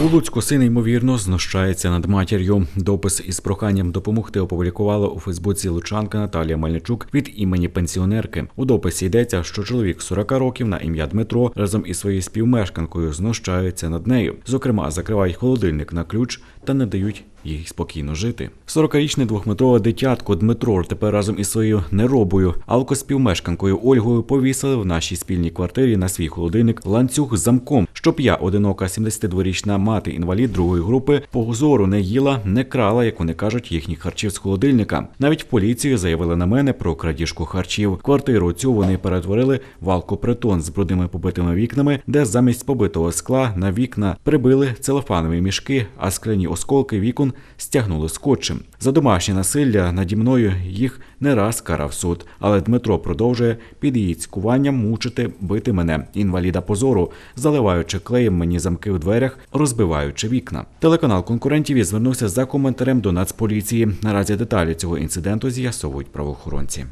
У Луцьку син ймовірно знущається над матір'ю. Допис із проханням допомогти опублікувала у Фейсбуці Лучанка Наталія Мельничук від імені пенсіонерки. У дописі йдеться, що чоловік 40 років на ім'я Дмитро разом із своєю співмешканкою знущаються над нею. Зокрема, закривають холодильник на ключ та не дають їй спокійно жити. 40-річне двохметрове дитятко Дмитро тепер разом із своєю неробою алкоспівмешканкою Ольгою повісили в нашій спільній квартирі на свій холодильник ланцюг з замком, щоб я, одинока 72-річна мати інвалід другої групи, по зору не їла, не крала, як вони кажуть, їхніх харчів з холодильника. Навіть в поліцію заявили на мене про крадіжку харчів. Квартиру цю вони перетворили в алкопритон з брудними побитими вікнами, де замість побитого скла на вікна прибили целофанові мішки, а скляні осколки вікон стягнули скотчем. За домашнє насилля наді мною їх не раз карав суд, але Дмитро продовжує під її цькуванням мучити, бити мене, інваліда позору, заливаючи клеєм мені замки в дверях, розбиваючи вікна. Телеканал конкурентів і звернувся за коментарем до Нацполіції. Наразі деталі цього інциденту з'ясовують правоохоронці.